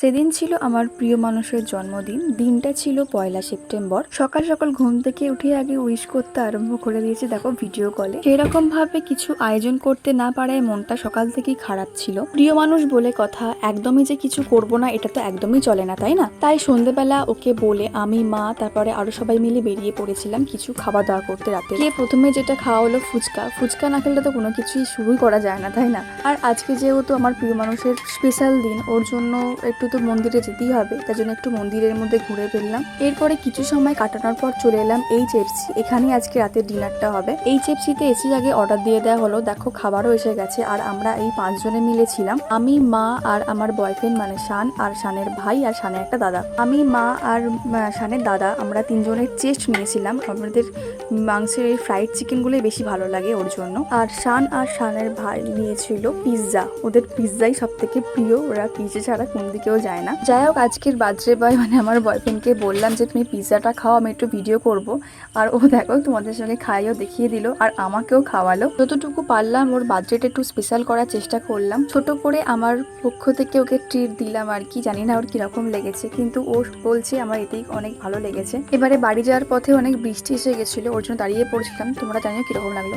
সেদিন ছিল আমার প্রিয় মানুষের জন্মদিন। দিনটা ছিল পয়লা সেপ্টেম্বর। সকাল সকাল ঘুম থেকে উঠে আগে উইশ করতে আরম্ভ করে দিয়েছে, দেখো ভিডিও কলে সেরকম ভাবে কিছু আয়োজন করতে না পারায় মনটা সকাল থেকেই খারাপ ছিল। প্রিয় মানুষ বলে কথা, একদমই যে কিছু করব না, এটা তো একদমই চলে না, তাই না? তাই সন্ধেবেলা ওকে বলে আমি, মা, তারপরে আরও সবাই মিলে বেরিয়ে পড়েছিলাম কিছু খাওয়া দাওয়া করতে রাতে। গিয়ে প্রথমে যেটা খাওয়া হলো ফুচকা। ফুচকা না খেলে তো কোনো কিছুই শুরুই করা যায় না, তাই না? আর আজকে যেহেতু আমার প্রিয় মানুষের স্পেশাল দিন, ওর জন্য একটু তো মন্দিরে যেতেই হবে, তার জন্য একটু মন্দিরের মধ্যে ঘুরে ফেললাম। এরপরে কিছু সময় কাটানোর পর চলে এলাম এই চেপসি। এখানেই আজকে রাতের ডিনারটা হবে। এই চেপসিতে এসে আগে অর্ডার দিয়ে দেওয়া হলো। দেখো, খাবারও এসে গেছে। আর আমরা এই পাঁচজনে মিলে ছিলাম। আমি, মা আর আমার বয়ফ্রেন্ড মানে শান আর শানের ভাই আর শানের একটা দাদা। আমি, মা আর শানের দাদা আমরা তিনজনের চেস্ট নিয়েছিলাম। আমাদের মাংসের এই ফ্রাইড চিকেনগুলোই বেশি ভালো লাগে ওর জন্য। আর শান আর শানের ভাই নিয়েছিল পিৎজা ওদের পিৎজাই সব থেকে প্রিয়। ওরা পিৎজা ছাড়া কোন দিকেও যায় না। যাই হোক আজকের বার্থডে বয় মানে আমার বয়ফ্রেন্ডকে বললাম যে, তুমি পিৎজাটা খাও, আমি একটু ভিডিও করব। আর ও দেখো, তোমাদের সঙ্গে খাইও, দেখিয়ে দিল, আর আমাকেও খাওয়ালো। যতটুকু পারলাম, ওর বার্থডেটা একটু স্পেশাল করার চেষ্টা করলাম। ছোট করে আমার পক্ষ থেকে ওকে ট্রিট দিলাম আর কি, জানি না ওর কীরকম লেগেছে, কিন্তু ও বলছে আমার এতেই অনেক ভালো লেগেছে। এবারে বাড়ি যাওয়ার পথে অনেক বৃষ্টি এসে গেছিল, ওর জন্য দাঁড়িয়ে পড়ছিলাম, তোমরা জানিও কীরকম লাগল।